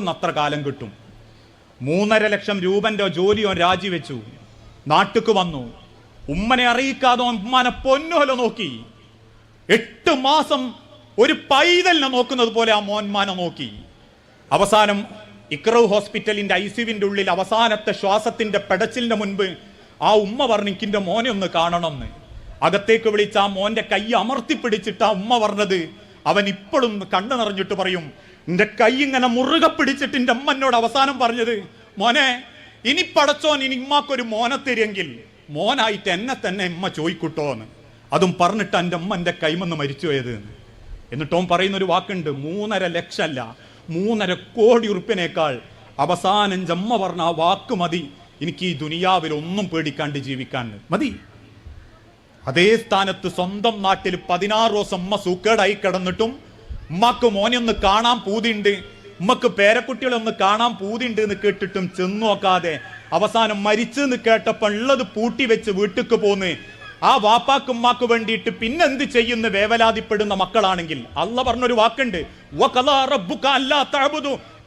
അത്ര കാലം കിട്ടും. മൂന്നര ലക്ഷം രൂപന്റെ ജോലി ഓൻ രാജിവെച്ചു. നാട്ടുക്ക് വന്നു. ഉമ്മനെ അറിയിക്കാതെ ഉമ്മാനെ പൊന്നുഹല നോക്കി. എട്ട് മാസം ഒരു പൈതലിനെ നോക്കുന്നത് പോലെ ആ മോന്മാനെ നോക്കി. അവസാനം ഇക്രവ് ഹോസ്പിറ്റലിന്റെ ഐ സിവിന്റെ ഉള്ളിൽ അവസാനത്തെ ശ്വാസത്തിന്റെ പെടച്ചിലിന്റെ മുൻപ് ആ ഉമ്മ പറഞ്ഞു മോനെ ഒന്ന് കാണണം എന്ന് അകത്തേക്ക് വിളിച്ച ആ മോന്റെ കൈ അമർത്തി പിടിച്ചിട്ട് ആ ഉമ്മ പറഞ്ഞത് അവൻ ഇപ്പോഴും കണ്ണു നിറഞ്ഞിട്ട് പറയും എന്റെ കൈ ഇങ്ങനെ മുറുകെ പിടിച്ചിട്ട് എന്റെ അമ്മ എന്നോട് അവസാനം പറഞ്ഞത് മോനെ ഇനി പടച്ചോൻ ഇനി ഇമ്മാക്കൊരു മോനെ തരുമെങ്കിൽ മോനായിട്ട് എന്നെ തന്നെ ഇമ്മ ചോദിക്കൂട്ടോ എന്ന് അതും പറഞ്ഞിട്ട് എന്റെ അമ്മ എന്റെ കൈമെന്ന് മരിച്ചു പോയത് എന്ന്. എന്നിട്ട് പറയുന്ന ഒരു വാക്കുണ്ട് മൂന്നര ലക്ഷമല്ല മൂന്നര കോടി ഉറുപ്പിനേക്കാൾ അവസാനം ജമ്മ പറഞ്ഞ ആ വാക്ക് മതി. എനിക്ക് ഈ ദുനിയാവിൽ ഒന്നും പേടിക്കാണ്ട് ജീവിക്കാൻ മതി. അതേ സ്ഥാനത്ത് സ്വന്തം നാട്ടിൽ പതിനാറ് ദിവസം ഉമ്മ സൂക്കേടായി കിടന്നിട്ടും ഉമ്മക്ക് മോനൊന്ന് കാണാൻ പൂതിണ്ട് ഉമ്മക്ക് പേരക്കുട്ടികളൊന്ന് കാണാൻ പൂതിണ്ട് എന്ന് കേട്ടിട്ടും ചെന്നു നോക്കാതെ അവസാനം മരിച്ചെന്ന് കേട്ടപ്പോൾ ഉള്ളത് പൂട്ടി വെച്ച് വീട്ടിക്ക് പോന്ന്. ആ വാപ്പാക്കുമ്മാക്ക് വേണ്ടിയിട്ട് പിന്നെന്ത് ചെയ്യുന്ന? വേവലാതിപ്പെടുന്ന മക്കളാണെങ്കിൽ അല്ല പറഞ്ഞൊരു വാക്കുണ്ട്.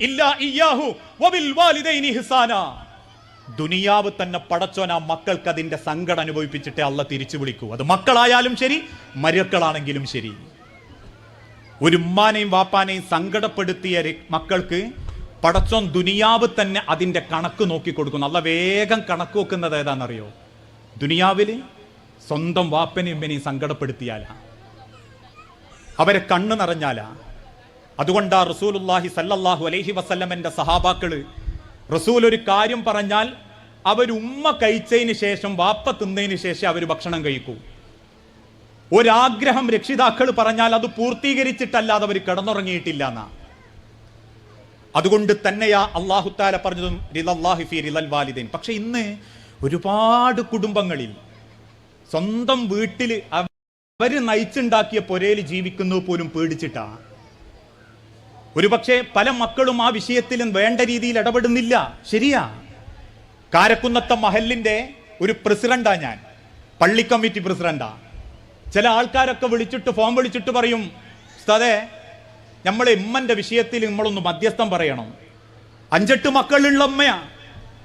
ഇല്ല ഇയ്യാഹു വബിൽ വാലിദൈനി ഇഹ്സാനാ." ദുനിയാവ് തന്നെ പടച്ചോൻ ആ മക്കൾക്ക് അതിന്റെ സങ്കടം അനുഭവിപ്പിച്ചിട്ട് അല്ല തിരിച്ചു വിളിക്കൂ. അത് മക്കളായാലും ശരി മരുക്കളാണെങ്കിലും ശരി. ഒരു ഉമ്മാനെയും വാപ്പാനെയും സങ്കടപ്പെടുത്തിയ മക്കൾക്ക് പടച്ചോൻ ദുനിയാവ് തന്നെ അതിന്റെ കണക്ക് നോക്കി കൊടുക്കുന്നു. അല്ല വേഗം കണക്ക് വെക്കുന്നത് ഏതാണെന്നറിയോ? ദുനിയാവിൽ സ്വന്തം വാപ്പനെയും ഉമ്മനെയും സങ്കടപ്പെടുത്തിയാലാ. അവരെ കണ്ണ് നിറഞ്ഞാലാ. അതുകൊണ്ടാ റസൂലുല്ലാഹി സല്ലല്ലാഹു അലൈഹി വസല്ലമന്റെ സഹാബാക്കൾ റസൂൽ ഒരു കാര്യം പറഞ്ഞാൽ അവർ ഉമ്മ കഴിച്ചതിന് ശേഷം വാപ്പ തിന്നതിന് ശേഷം അവർ ഭക്ഷണം കഴിക്കൂ. ഒരാഗ്രഹം രക്ഷിതാക്കൾ പറഞ്ഞാൽ അത് പൂർത്തീകരിച്ചിട്ടല്ലാതെ അവർ കിടന്നുറങ്ങിയിട്ടില്ല എന്നാ അതുകൊണ്ട് തന്നെയാ അള്ളാഹുത്താല പറഞ്ഞതും റിലല്ലാഹിഫി റിലൽ വാലിദൈൻ. പക്ഷെ ഇന്ന് ഒരുപാട് കുടുംബങ്ങളിൽ സ്വന്തം വീട്ടിൽ അവർ നയിച്ചുണ്ടാക്കിയ പൊരയിൽ ജീവിക്കുന്നു പോലും പേടിച്ചിട്ടാ. ഒരുപക്ഷെ പല മക്കളും ആ വിഷയത്തിലും വേണ്ട രീതിയിൽ ഇടപെടുന്നില്ല. ശരിയാ? കാരക്കുന്നത്ത മഹലിന്റെ ഒരു പ്രസിഡന്റാ ഞാൻ. പള്ളി കമ്മിറ്റി പ്രസിഡന്റാ. ചില ആൾക്കാരൊക്കെ വിളിച്ചിട്ട് ഫോം വിളിച്ചിട്ട് പറയും ഉസ്താദേ നമ്മളെ ഉമ്മന്റെ വിഷയത്തിൽ നമ്മളൊന്ന് മധ്യസ്ഥം പറയണം. അഞ്ചെട്ട് മക്കളുള്ള അമ്മയാ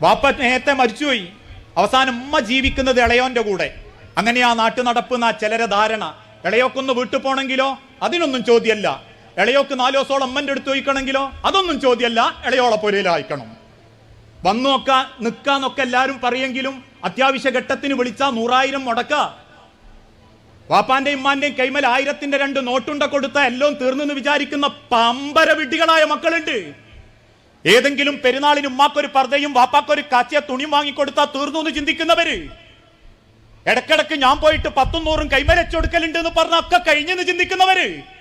വാപ്പ നേരത്തെ മരിച്ചുപോയി. അവസാനം ഉമ്മ ജീവിക്കുന്നത് ഇളയോന്റെ കൂടെ. അങ്ങനെയാ നാട്ടു നടപ്പ് ചിലരെ ധാരണ. ഇളയോക്കൊന്ന് വീട്ടു പോണെങ്കിലോ? അതിനൊന്നും ചോദ്യമല്ല. ഇളയോക്ക് നാലു ദിവസത്തോളം അമ്മന്റെ അടുത്ത് ചോദിക്കണമെങ്കിലോ? അതൊന്നും ചോദ്യമല്ല ഇളയോളെ പൊരയിലയക്കണം വന്നു വന്നോക്ക നിക്കാന്നൊക്കെ എല്ലാരും പറയെങ്കിലും അത്യാവശ്യ ഘട്ടത്തിന് വിളിച്ചാൽ നൂറായിരം മുടക്ക. വാപ്പാന്റെയും ഉമ്മാന്റെയും കൈമൽ ആയിരത്തിന്റെ രണ്ട് നോട്ടുണ്ട കൊടുത്ത എല്ലാം തീർന്നെന്ന് വിചാരിക്കുന്ന പമ്പര വിട്ടികളായ മക്കളുണ്ട്. ഏതെങ്കിലും പെരുന്നാളിന് ഉമ്മാക്കൊരു പർദ്ദയും വാപ്പാക്കൊരു കാച്ചിയ തുണിയും വാങ്ങിക്കൊടുത്താൽ തീർന്നു എന്ന് ചിന്തിക്കുന്നവര്. ഇടക്കിടക്ക് ഞാൻ പോയിട്ട് പത്തും നൂറും കൈമരച്ചൊടുക്കലുണ്ട് എന്ന് പറഞ്ഞ ഒക്കെ കഴിഞ്ഞെന്ന് ചിന്തിക്കുന്നവര്.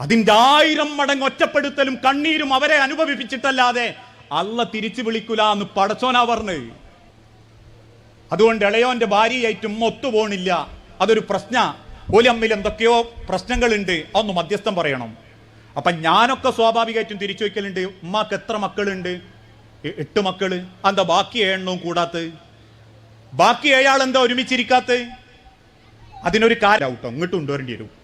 അതിന്റെ ആയിരം മടങ്ങ് ഒറ്റപ്പെടുത്തലും കണ്ണീരും അവരെ അനുഭവിപ്പിച്ചിട്ടല്ലാതെ അല്ല തിരിച്ചു വിളിക്കൂല എന്ന് പടച്ചോനാ പറഞ്ഞ്. അതുകൊണ്ട് ഇളയോന്റെ ഭാര്യയായിട്ടും ഒത്തുപോണില്ല. അതൊരു പ്രശ്ന. ഓലി അമ്മിൽ എന്തൊക്കെയോ പ്രശ്നങ്ങളുണ്ട്. അതൊന്ന് മധ്യസ്ഥം പറയണം. അപ്പൊ ഞാനൊക്കെ സ്വാഭാവികമായിട്ടും തിരിച്ചു വയ്ക്കലുണ്ട് ഉമ്മാക്ക് എത്ര മക്കളുണ്ട്? എട്ട് മക്കൾ. എന്താ ബാക്കി ഏഴെണ്ണവും കൂടാത്ത ബാക്കി ഏഴാൾ എന്താ ഒരുമിച്ചിരിക്കാത്ത അതിനൊരു കാര്യം കേട്ടോ ഇങ്ങോട്ട് കൊണ്ടുവരേണ്ടി വരും.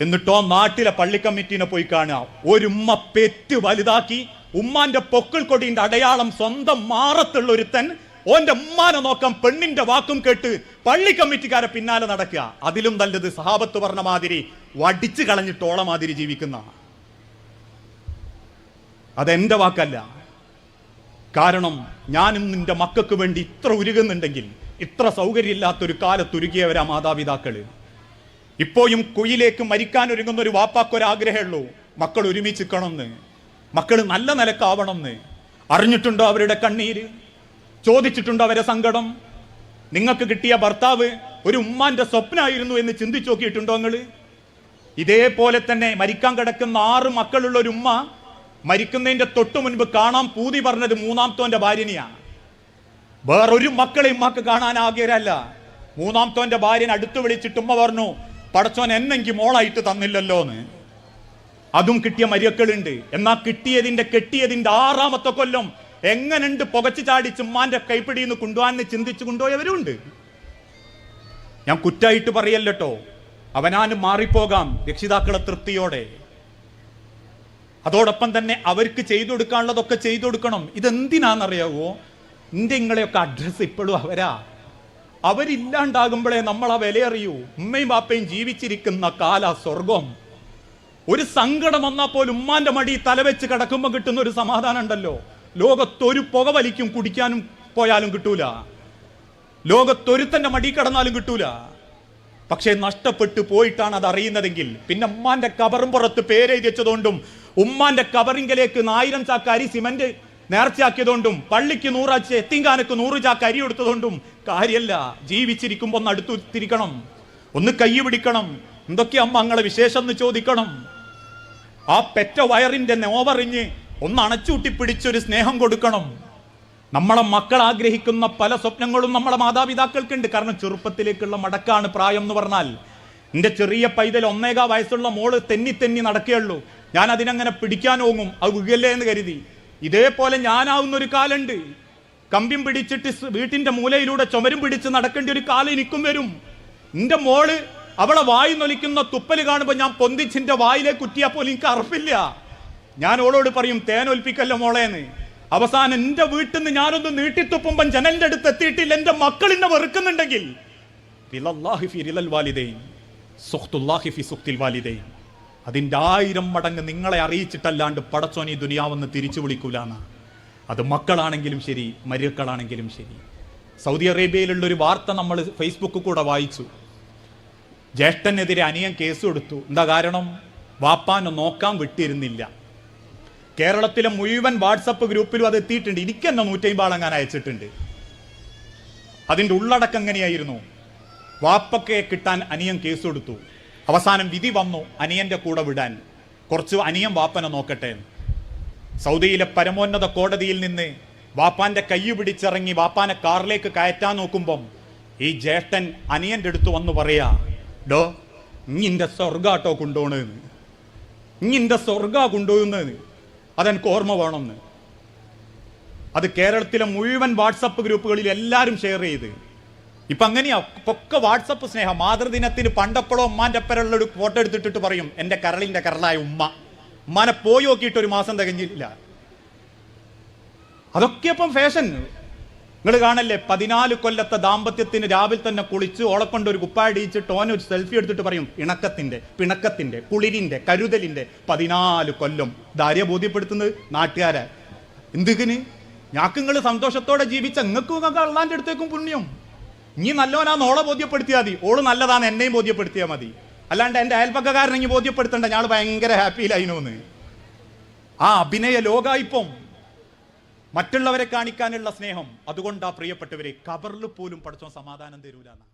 എന്നിട്ടോ നാട്ടിലെ പള്ളി കമ്മിറ്റീനെ പോയി കാണുക. ഒരുമ്മ പെറ്റ് വലുതാക്കി ഉമ്മാന്റെ പൊക്കിൾ കൊടിന്റെ അടയാളം സ്വന്തം മാറത്തുള്ള ഒരുത്തൻ ഓന്റെ ഉമ്മാനെ നോക്കാൻ പെണ്ണിന്റെ വാക്കും കേട്ട് പള്ളി കമ്മിറ്റിക്കാരെ പിന്നാലെ നടക്കുക. അതിലും നല്ലത് സഹാബത്ത് പറഞ്ഞ മാതിരി വടിച്ചു കളഞ്ഞിട്ടോള മാതിരി ജീവിക്കുന്ന. അതെന്റെ വാക്കല്ല. കാരണം ഞാനും നിന്റെ മക്കൾക്ക് വേണ്ടി ഇത്ര ഉരുകുന്നുണ്ടെങ്കിൽ ഇത്ര സൗകര്യമില്ലാത്തൊരു കാലത്തുരുകിയവരാ മാതാപിതാക്കൾ. ഇപ്പോഴും കുയിലേക്ക് മരിക്കാൻ ഒരുങ്ങുന്ന ഒരു വാപ്പാക്കൊരാഗ്രഹമുള്ളൂ. മക്കൾ ഒരുമിച്ചിക്കണമെന്ന് മക്കൾ നല്ല നിലക്കാവണമെന്ന്. അറിഞ്ഞിട്ടുണ്ടോ അവരുടെ കണ്ണീര്? ചോദിച്ചിട്ടുണ്ടോ അവരെ സങ്കടം? നിങ്ങൾക്ക് കിട്ടിയ ഭർത്താവ് ഒരു ഉമ്മാന്റെ സ്വപ്നമായിരുന്നു എന്ന് ചിന്തിച്ചു നോക്കിയിട്ടുണ്ടോ നിങ്ങൾ ഇതേപോലെ തന്നെ മരിക്കാൻ കിടക്കുന്ന ആറ് മക്കളുള്ള ഒരു ഉമ്മ മരിക്കുന്നതിന്റെ തൊട്ടു മുൻപ് കാണാൻ പൂതി പറഞ്ഞത് മൂന്നാമത്തോന്റെ ഭാര്യനെയാണ് വേറൊരു മക്കളെ ഉമ്മക്ക് കാണാൻ ആഗ്രഹമല്ല. മൂന്നാമത്തോന്റെ ഭാര്യനെ അടുത്ത് വിളിച്ചിട്ട് ഉമ്മ പറഞ്ഞു പടച്ചോൻ എന്നെങ്കിൽ മോളായിട്ട് തന്നില്ലല്ലോ എന്ന് അതും കിട്ടിയ മരിയക്കളുണ്ട്. എന്നാ കിട്ടിയതിന്റെ കെട്ടിയതിന്റെ ആറാമത്തെ കൊല്ലം എങ്ങനെയുണ്ട് പുകച്ചു ചാടി ചുമ്മാന്റെ കൈപ്പിടിയിൽ നിന്ന് കൊണ്ടുപോകാൻ ചിന്തിച്ചു കൊണ്ടുപോയവരും ഉണ്ട് ഞാൻ കുറ്റായിട്ട് പറയല്ലോ അവനാന് മാറിപ്പോകാം രക്ഷിതാക്കളെ തൃപ്തിയോടെ. അതോടൊപ്പം തന്നെ അവർക്ക് ചെയ്തു കൊടുക്കാനുള്ളതൊക്കെ ചെയ്തു കൊടുക്കണം. ഇതെന്തിനാണെന്നറിയാവോ ഇന്ത്യങ്ങളെയൊക്കെ അഡ്രസ്സ് ഇപ്പോഴും അവരാ. അവരില്ലാണ്ടാകുമ്പോഴേ നമ്മൾ ആ വിലയറിയൂ. ഉമ്മയും ബാപ്പയും ജീവിച്ചിരിക്കുന്ന കാല സ്വർഗം. ഒരു സങ്കടം വന്നാൽ പോലും ഉമ്മാന്റെ മടി തലവെച്ച് കിടക്കുമ്പോൾ കിട്ടുന്ന ഒരു സമാധാനം ഉണ്ടല്ലോ ലോകത്തൊരു പുക വലിക്കും കുടിക്കാനും പോയാലും കിട്ടൂല. ലോകത്തൊരുത്തന്റെ മടി കിടന്നാലും കിട്ടൂല. പക്ഷേ നഷ്ടപ്പെട്ടു പോയിട്ടാണ് അത് അറിയുന്നതെങ്കിൽ പിന്നെ ഉമ്മാന്റെ കബറും പുറത്ത് പേരെഴുതി വെച്ചതുകൊണ്ടും ഉമ്മാന്റെ കബറിങ്കലേക്ക് നായിരം ചാക്കാരി സിമന്റ് നേർച്ചയാക്കിയതുകൊണ്ടും പള്ളിക്ക് നൂറാച്ച് എത്തിങ്കാനക്ക് നൂറ് ചാക്ക് അരി കൊടുത്തതുകൊണ്ടും കാര്യമല്ല ജീവിച്ചിരിക്കുമ്പോൾ ഒന്ന് അടുത്തു തിരിക്കണം ഒന്ന് കൈ പിടിക്കണം. എന്തൊക്കെ അമ്മ അങ്ങളെ വിശേഷം എന്ന് ചോദിക്കണം. ആ പെറ്റ വയറിന്റെ നോവറിഞ്ഞ് ഒന്ന് അണച്ചൂട്ടി പിടിച്ചൊരു സ്നേഹം കൊടുക്കണം. നമ്മളെ മക്കൾ ആഗ്രഹിക്കുന്ന പല സ്വപ്നങ്ങളും നമ്മളെ മാതാപിതാക്കൾക്കുണ്ട്. കാരണം ചെറുപ്പത്തിലേക്കുള്ള മടക്കാണ് പ്രായം എന്ന് പറഞ്ഞാൽ. എന്റെ ചെറിയ പൈതൽ ഒന്നേകാ വയസ്സുള്ള മോൾ തെന്നി തെന്നി നടക്കുകയുള്ളൂ. ഞാൻ അതിനങ്ങനെ പിടിക്കാൻ ഓങ്ങും. അത് ഉകല്ലേ എന്ന് കരുതി. ഇതേപോലെ ഞാനാവുന്ന ഒരു കാലുണ്ട്. കമ്പിയും പിടിച്ചിട്ട് വീട്ടിന്റെ മൂലയിലൂടെ ചുമരും പിടിച്ച് നടക്കേണ്ട ഒരു കാലം എനിക്കും വരും. എന്റെ മോൾ അവളെ വായി നൊലിക്കുന്ന തുപ്പൽ കാണുമ്പോൾ ഞാൻ പൊന്തിച്ചിന്റെ വായിലേക്ക് കുറ്റിയാ പോലും എനിക്ക് അറപ്പില്ല. ഞാൻ ഓളോട് പറയും തേനൊൽപ്പിക്കല്ല മോളേന്ന്? അവസാനം എന്റെ വീട്ടിൽ നിന്ന് ഞാനൊന്ന് നീട്ടിത്തുപ്പുമ്പം ജനലിന്റെ അടുത്ത് എത്തിയിട്ടില്ല. എന്റെ മക്കൾ എന്നെ വെറുക്കുന്നുണ്ടെങ്കിൽ. വാലിദൈൻ, സുഖ്തുല്ലാഹി ഫി സുഖ്തിൽ വാലിദൈൻ. അതിന്റെ ആയിരം മടങ്ങ് നിങ്ങളെ അറിയിച്ചിട്ടല്ലാണ്ട് പടച്ചോനി ദുനിയാവെന്ന് തിരിച്ചു വിളിക്കൂലാണ് അത് മക്കളാണെങ്കിലും ശരി മരുക്കളാണെങ്കിലും ശരി. സൗദി അറേബ്യയിലുള്ള ഒരു വാർത്ത നമ്മൾ ഫേസ്ബുക്കിൽ കൂടെ വായിച്ചു. ജ്യേഷ്ഠനെതിരെ അനിയം കേസ് കൊടുത്തു എന്താ കാരണം? വാപ്പാനെ നോക്കാൻ വിട്ടിരുന്നില്ല. കേരളത്തിലെ മുഴുവൻ വാട്സപ്പ് ഗ്രൂപ്പിലും അത് എത്തിയിട്ടുണ്ട്. എനിക്ക് തന്നെ നൂറ്റമ്പതാളങ്ങാൻ അയച്ചിട്ടുണ്ട്. അതിന്റെ ഉള്ളടക്കം എങ്ങനെയായിരുന്നു? വാപ്പക്കയെ കിട്ടാൻ അനിയം കേസ് കൊടുത്തു അവസാനം വിധി വന്നു അനിയന്റെ കൂടെ വിടാൻ. കുറച്ച് അനിയൻ വാപ്പനെ നോക്കട്ടെ. സൗദിയിലെ പരമോന്നത കോടതിയിൽ നിന്ന് വാപ്പാന്റെ കൈ പിടിച്ചിറങ്ങി വാപ്പാനെ കാറിലേക്ക് കയറ്റാൻ നോക്കുമ്പം ഈ ജ്യേഷ്ഠൻ അനിയന്റെ അടുത്ത് വന്ന് പറയാ ഡോ ഇങ്ങിന്റെ സ്വർഗാട്ടോ കൊണ്ടുപോണെന്ന് ഇങ്ങിന്റെ സ്വർഗ കൊണ്ടുപോകുന്നതെന്ന് അതെനിക്ക് ഓർമ്മ വേണമെന്ന് അത് കേരളത്തിലെ മുഴുവൻ വാട്സപ്പ് ഗ്രൂപ്പുകളിൽ എല്ലാവരും ഷെയർ ചെയ്ത് ഇപ്പൊ അങ്ങനെയാ. ഒക്കെ വാട്സപ്പ് സ്നേഹം. മാതൃദിനത്തിന് പണ്ടപ്പോഴോ ഉമ്മാന്റെ അപ്പരുള്ള ഒരു ഫോട്ടോ എടുത്തിട്ടിട്ട് പറയും എന്റെ കരളിന്റെ കരളായ ഉമ്മ. ഉമ്മാനെ പോയി നോക്കിയിട്ട് ഒരു മാസം തികഞ്ഞില്ല അതൊക്കെ അപ്പം ഫാഷൻ നിങ്ങൾ കാണല്ലേ പതിനാല് കൊല്ലത്തെ ദാമ്പത്യത്തിന് രാവിലെ തന്നെ കുളിച്ച് ഓളക്കൊണ്ട് കൊണ്ട് ഒരു കുപ്പാടിയിച്ചിട്ട് ഓൻ ഒരു സെൽഫി എടുത്തിട്ട് പറയും ഇണക്കത്തിന്റെ പിണക്കത്തിന്റെ കുളിരിന്റെ കരുതലിന്റെ പതിനാല് കൊല്ലം. ദാര്യ ബോധ്യപ്പെടുത്തുന്നത്? നാട്ടുകാരെ. എന്തിന് ഞാക്ക് നിങ്ങൾ സന്തോഷത്തോടെ ജീവിച്ച നിങ്ങൾക്കും അള്ളാന്റെ അടുത്തേക്കും പുണ്യം. ഇനി നല്ലോനാന്ന് ഓളെ ബോധ്യപ്പെടുത്തിയാൽ മതി. ഓൾ നല്ലതാന്ന് എന്നെയും ബോധ്യപ്പെടുത്തിയാൽ മതി. അല്ലാണ്ട് എന്റെ അയൽപ്പക്കാരനെ ഇനി ബോധ്യപ്പെടുത്തണ്ട. ഞാൻ ഭയങ്കര ഹാപ്പിയിലായിനോന്ന് ആ അഭിനയ ലോകായിപ്പം മറ്റുള്ളവരെ കാണിക്കാനുള്ള സ്നേഹം അതുകൊണ്ടാ പ്രിയപ്പെട്ടവരെ കബറിൽ പോലും പഠിച്ചോ സമാധാനം തരൂലെന്നാ.